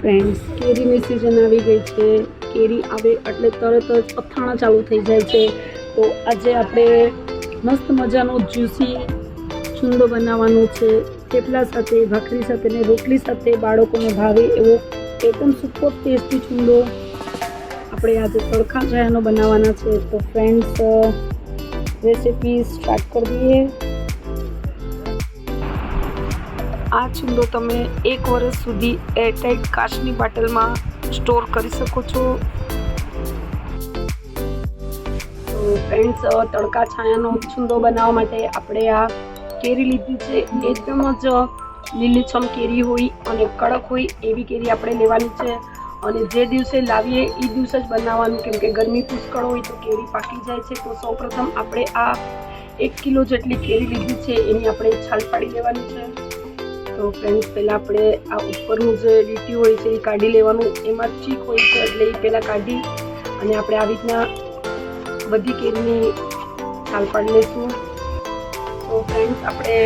Friends કેરીની season આવી ગઈ છે. કેરી આવે એટલે તરત જ અથાણા ચાલુ થઈ જાય છે. તો આજે આપણે મસ્ત મજાનો જ્યુસી છુંદો બનાવવાનો છે. થેપલા સાથે, ભાખરી સાથે ને રોટલી સાથે બાળકોને ભાવે એવો એકદમ સુપર ટેસ્ટી છુંદો આપણે આજે તડકા જયાનો બનાવવાના છે. તો ફ્રેન્ડ્સ રેસીપી સ્ટાર્ટ કરી દઈએ. આ છુંદો તમે એક વર્ષ સુધી એરટાઇટ કાચની બાટલમાં સ્ટોર કરી શકો છો. તો ફ્રેન્ડ્સ તડકા છાયાનો છુંદો બનાવવા માટે આપણે આ કેરી લીધી છે. એકદમ જ લીલીછમ કેરી હોય અને કડક હોય એવી કેરી આપણે લેવાની છે. અને જે દિવસે લાવીએ એ દિવસે જ બનાવવાનું. કેમ કે ગરમી પુષ્કળ હોય તો કેરી પાકી જાય છે. તો સૌપ્રથમ આપણે આ એક કિલો જેટલી કેરી લીધી છે, એની આપણે છાલ પાડી લેવાની છે. તો ફ્રેન્ડ્સ પહેલાં આપણે આ ઉપરનું જે લીટી હોય છે એ કાઢી લેવાનું. એમાં ચીક હોય છે એટલે એ પહેલાં કાઢી અને આપણે આવી રીતના બધી કેરીની છાલ પાડી લઈશું. તો ફ્રેન્ડ્સ આપણે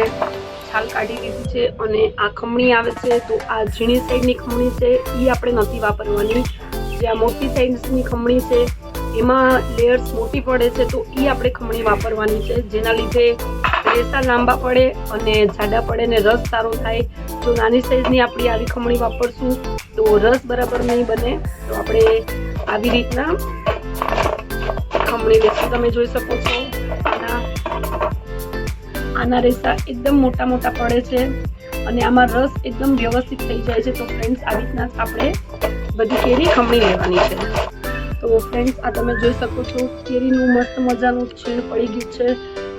છાલ કાઢી લીધી છે અને આ ખમણી આવે છે. તો આ ઝીણી સાઈડની ખમણી છે એ આપણે નથી વાપરવાની. જે આ મોટી સાઈઝની ખમણી છે, એમાં લેયર્સ મોટી પડે છે, તો એ આપણે ખમણી વાપરવાની છે. જેના લીધે રેસા લાંબા પડે અને જાડા પડે ને રસ સારો થાય જો નાની સાઈઝની આપણી આવી ખમણી વાપરશું. તો રસ બરાબર નહીં બને, તો આપણે આવી રીતના ખમણી લેશું તમે જોઈ શકો છો. આના આના રેસા એકદમ મોટા મોટા પડે છે અને આમાં રસ એકદમ વ્યવસ્થિત થઈ જાય છે. તો ફ્રેન્ડ્સ આવી રીતના આપણે બધી કેરી ખમણી લેવાની છે. તો ફ્રેન્ડ્સ આ તમે જોઈ શકો છો. કેરીનું મસ્ત મજાનું છીણ પડી ગયું છે.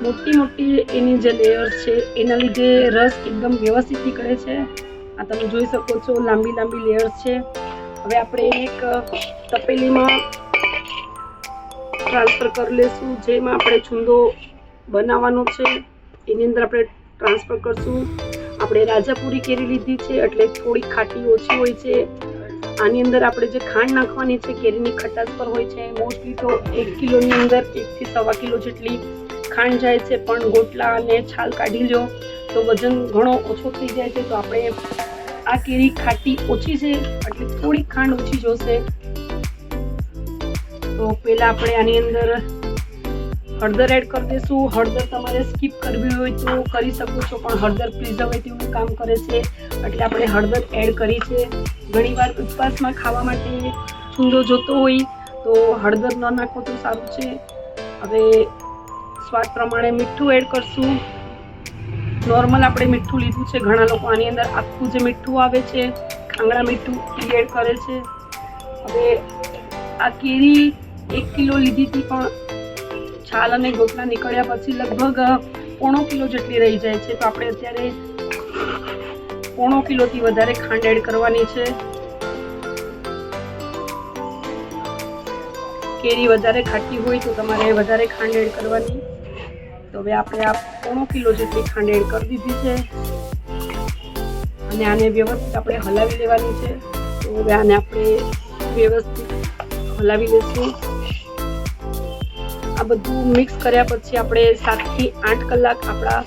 મોટી મોટી એની જે લેયર છે, એના લીધે રસ એકદમ વ્યવસ્થિત નીકળે છે. આ તમે જોઈ શકો છો, લાંબી લાંબી લેયર છે. હવે આપણે એક તપેલીમાં ટ્રાન્સફર કરી લેશું, જેમાં આપણે છુંદો બનાવવાનો છે. એની અંદર આપણે ટ્રાન્સફર કરશું. આપણે રાજાપુરી કેરી લીધી છે, એટલે થોડી ખાટી ઓછી હોય છે. આની અંદર આપણે જે ખાંડ નાખવાની છે, કેરીની ખટાશ પર હોય છે. મોસ્ટલી તો એક કિલોની અંદર એકથી સવા કિલો જેટલી ખાંડ જાય છે, પણ ગોટલા અને છાલ કાઢી લો તો વજન ઘણો ઓછો થઈ જાય છે, તો આપણે આ કેરી ખાટી ઓછી છે, એટલે થોડી ખાંડ ઓછી જોશે. તો પહેલાં આપણે આની અંદર હળદર એડ કરી દઈશું. હળદર તમારે સ્કીપ કરવી હોય તો કરી શકો છો, પણ હળદર પ્રિઝર્વેટિવનું કામ કરે છે. એટલે આપણે હળદર એડ કરી છે. ઘણીવાર ઉપવાસમાં ખાવા માટે છૂંદો જોતો હોય, તો હળદર ન નાખો તો સારું છે. હવે સ્વાદ પ્રમાણે મીઠું એડ કરશું. નોર્મલ આપણે મીઠું લીધું છે. ઘણા લોકો આની અંદર આખું જે મીઠું આવે છે ખાંગડા મીઠું એ એડ કરે છે. હવે આ કેરી એક કિલો લીધી હતી પણ છાલ અને ગોટલા નીકળ્યા પછી લગભગ પોણો કિલો જેટલી રહી જાય છે. તો આપણે અત્યારે પોણો કિલોથી વધારે ખાંડ એડ કરવાની છે. કેરી વધારે ખાટી હોય તો તમારે વધારે ખાંડ એડ કરવાની. તો હવે આપણે આ પોણો કિલો જેટલી ખાંડ એડ કરી દીધી છે. અને આને વ્યવસ્થિત આપણે હલાવી લેવાની છે. તો હવે આને આપણે વ્યવસ્થિત હલાવી લઈશું આ બધું મિક્સ કર્યા પછી આપણે સાતથી આઠ કલાક આપણા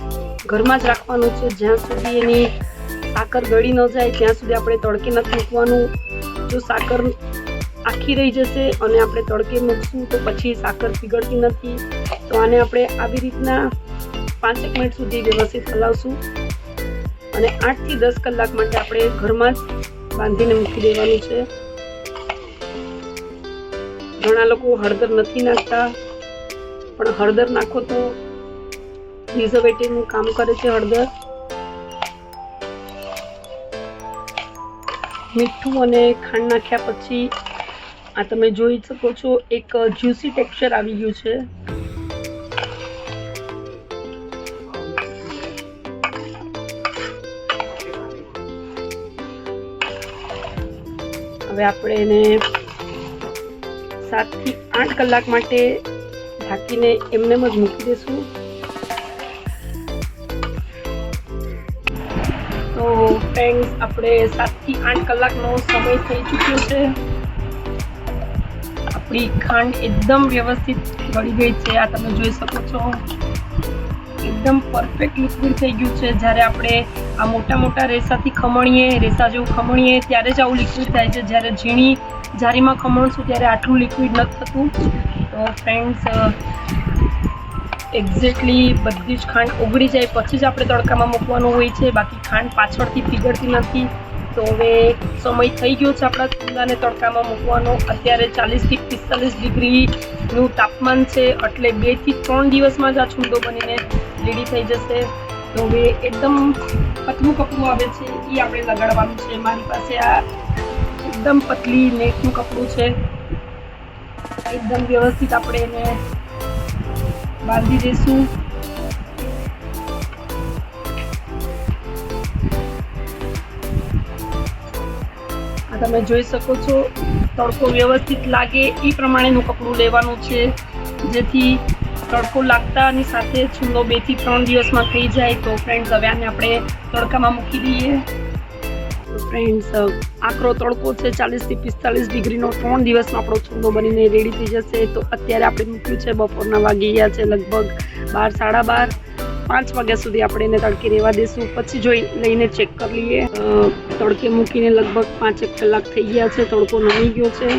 ઘરમાં જ રાખવાનું છે. જ્યાં સુધી એની સાકર ગળી ન જાય, ત્યાં સુધી આપણે તડકે નથી મૂકવાનું. જો સાકર આખી રહી જશે અને આપણે તડકે મૂકશું તો પછી સાકર પીગળતી નથી. તો આને આપણે આવી રીતના પાંચેક મિનિટ સુધી વ્યવસ્થિત હલાવશું. અને આઠથી દસ કલાક માટે આપણે ઘરમાં જ બાંધીને મૂકી દેવાનું છે. ઘણા લોકો હળદર નથી નાખતા, પણ હળદર નાખો તો પ્રિઝર્વેટિવનું કામ કરે છે હળદર. મીઠું અને ખાંડ નાખ્યા પછી આ તમે જોઈ શકો છો, એક જ્યુસી ટેક્સચર આવી ગયું છે. હવે આપણે એને સાતથી આઠ કલાક માટે ઢાંકીને એમને જ મૂકી દઈશું તો ફ્રેન્ડ્સ આપણે સાતથી આઠ કલાકનો સમય થઈ ચૂક્યો છે. આપણી ખાંડ એકદમ વ્યવસ્થિત ગળી ગઈ છે, આ તમે જોઈ શકો છો. એકદમ પરફેક્ટ લિક્વિડ થઈ ગયું છે. જ્યારે આપણે આ મોટા મોટા રેસાથી ખમણીએ, રેસા જેવું ખમણીએ, ત્યારે જ આવું લિક્વિડ થાય છે. જ્યારે ઝીણી જારીમાં ખમણશું, ત્યારે આટલું લિક્વિડ નથી થતું. તો ફ્રેન્ડ્સ એક્ઝેક્ટલી બધી જ ખાંડ ઓગળી જાય. પછી જ આપણે તડકામાં મૂકવાનું હોય છે. બાકી ખાંડ પાછળથી પીગળતી નથી. તો હવે સમય થઈ ગયો છે આપણા કુંદાને તડકામાં મૂકવાનો. અત્યારે ચાલીસથી પિસ્તાલીસ ડિગ્રીનું તાપમાન છે. એટલે બેથી ત્રણ દિવસમાં જ આ છુંદો બનીને લીડી થઈ જશે. તો હવે એકદમ પતલું કપડું આવે છે એ આપણે લગાડવાનું છે. મારી પાસે આ એકદમ પતલી નેટનું કપડું છે. એકદમ વ્યવસ્થિત આપણે એને બાંધી દઈશું. તમે જોઈ શકો છો, તડકો વ્યવસ્થિત લાગે એ પ્રમાણેનું કપડું લેવાનું છે, જેથી તડકો લાગતાની સાથે છૂંદો બેથી ત્રણ દિવસમાં થઈ જાય તો ફ્રેન્ડ્સ હવે આપણે તડકામાં મૂકી દઈએ. ફ્રેન્ડ્સ આકરો તડકો છે ચાલીસથી પિસ્તાલીસ ડિગ્રીનો, ત્રણ દિવસમાં આપણો છૂંદો બનીને રેડી થઈ જશે. તો અત્યારે આપણે મૂક્યું છે, બપોરના વાગી ગયા છે લગભગ બાર, સાડા બાર. પાંચ વાગ્યા સુધી આપણે એને તડકે રહેવા દઈશું પછી જોઈ લઈને ચેક કરી લઈએ. તડકે મૂકીને લગભગ પાંચ એક કલાક થઈ ગયા છે. તડકો નમી ગયો છે.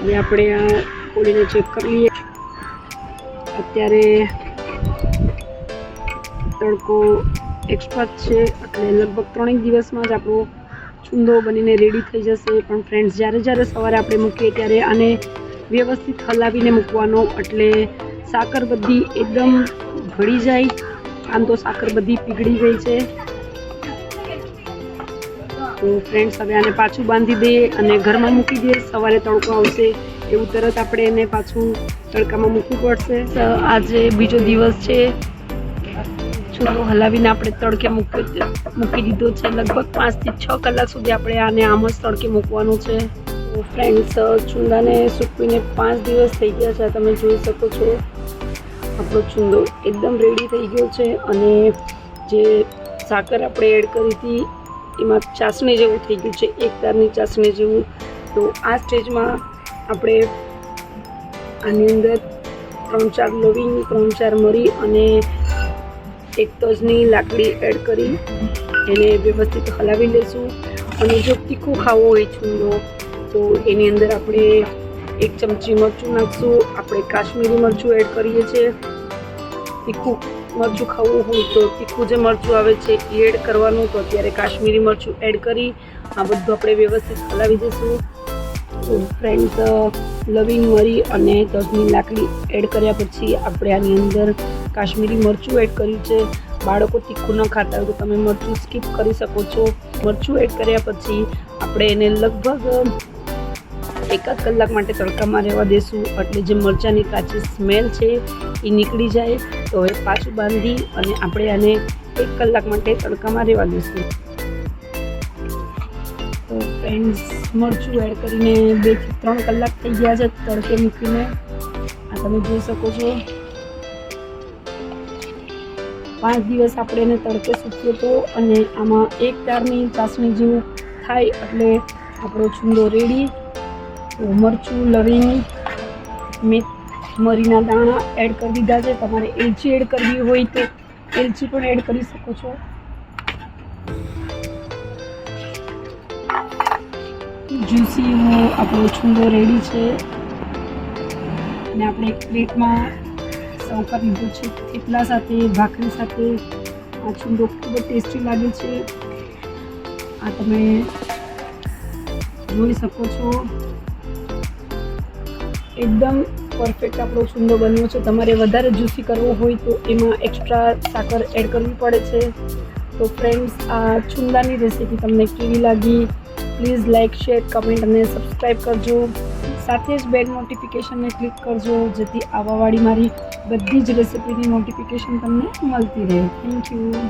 હવે આપણે આ ખોલીને ચેક કરી લઈએ. અત્યારે તડકો એક્સ્ટ્રા છે એટલે લગભગ ત્રણેક દિવસમાં જ આપણો છુંદો બનીને રેડી થઈ જશે. પણ ફ્રેન્ડ્સ જ્યારે જ્યારે સવારે આપણે મૂકીએ ત્યારે આને વ્યવસ્થિત હલાવીને મૂકવાનો. એટલે સાકર બધી એકદમ ભળી જાય. આમ તો સાકર બધી પીગળી ગઈ છે. તો ફ્રેન્ડ્સ હવે આને પાછું બાંધી દઈએ અને ઘરમાં મૂકી દઈએ. સવારે તડકો આવશે એવું તરત આપણે એને પાછું તડકામાં મૂકવું પડશે. આજે બીજો દિવસ છે. છોડો હલાવીને આપણે તડકે મૂકી મૂકી દીધો છે. લગભગ પાંચથી છ કલાક સુધી આપણે આને આમ જ તડકે મૂકવાનું છે. ફ્રેન્ડ્સ ચૂંદાને સૂકવીને પાંચ દિવસ થઈ ગયા છે. તમે જોઈ શકો છો. આપણો ચૂંદો એકદમ રેડી થઈ ગયો છે અને જે સાકર આપણે એડ કરી હતી, એમાં ચાસણી જેવું થઈ ગયું છે, એક તારની ચાસણી જેવું. તો આ સ્ટેજમાં આપણે આની અંદર ત્રણ ચાર લવિંગ, ત્રણ ચાર મરી અને એક તજની લાકડી એડ કરી. એને વ્યવસ્થિત હલાવી લેશું. અને જો તીખું ખાવું હોય છુંદો તો એની અંદર આપણે એક ચમચી મરચું નાખશું. આપણે કાશ્મીરી મરચું એડ કરીએ છીએ. તીખું મરચું ખાવું હોય તો તીખું જે મરચું આવે છે એ એડ કરવાનું. તો અત્યારે કાશ્મીરી મરચું એડ કરી આ બધું આપણે વ્યવસ્થિત હલાવી દઈશું. ફ્રેન્ડ્સ લવિંગ મરી અને તજની લાકડી એડ કર્યા પછી આપણે આની અંદર કાશ્મીરી મરચું એડ કર્યું છે. બાળકો તીખું ન ખાતા હોય તો તમે મરચું સ્કીપ કરી શકો છો. મરચું એડ કર્યા પછી આપણે એને લગભગ એકાદ કલાક માટે તડકામાં રહેવા દેશું. એટલે જે મરચાંની કાચી સ્મેલ છે, એ નીકળી જાય. તો હવે પાછું બાંધી અને આપણે આને એક કલાક માટે તડકામાં રહેવા દઈશું તો ફ્રેન્ડ્સ મરચું એડ કરીને બેથી ત્રણ કલાક થઈ ગયા છે તડકે મૂકીને. આ તમે જોઈ શકો છો. પાંચ દિવસ આપણે એને તડકે સૂક્યો હતો અને આમાં એક તારની ચાસણી જેવું થાય એટલે આપણો છુંદો રેડી તો મરચું, લવિંગ મેં મરીના દાણા એડ કરી દીધા છે. તમારે એલચી એડ કરવી હોય તો એલચી પણ એડ કરી શકો છો. જ્યુસી એવો આપણો છુંદો રેડી છે. અને આપણે એક પ્લેટમાં સર્વ કરી દીધું છે. થેપલા સાથે, ભાખરી સાથે આ છુંદો ખૂબ જ ટેસ્ટી લાગે છે. આ તમે જોઈ શકો છો. એકદમ પરફેક્ટ આપણો છુંદો બન્યો છે. તમારે વધારે જ્યુસી કરવો હોય તો એમાં એક્સ્ટ્રા સાકર એડ કરવી પડે છે. તો ફ્રેન્ડ્સ આ છુંદાની રેસીપી તમને કેવી લાગી? પ્લીઝ લાઇક શેર કમેન્ટ અને સબસ્ક્રાઈબ કરજો. સાથે જ બેલ નોટિફિકેશનને ક્લિક કરજો, જેથી આવવાવાળી મારી બધી જ રેસીપીની નોટિફિકેશન તમને મળતી રહે. Thank you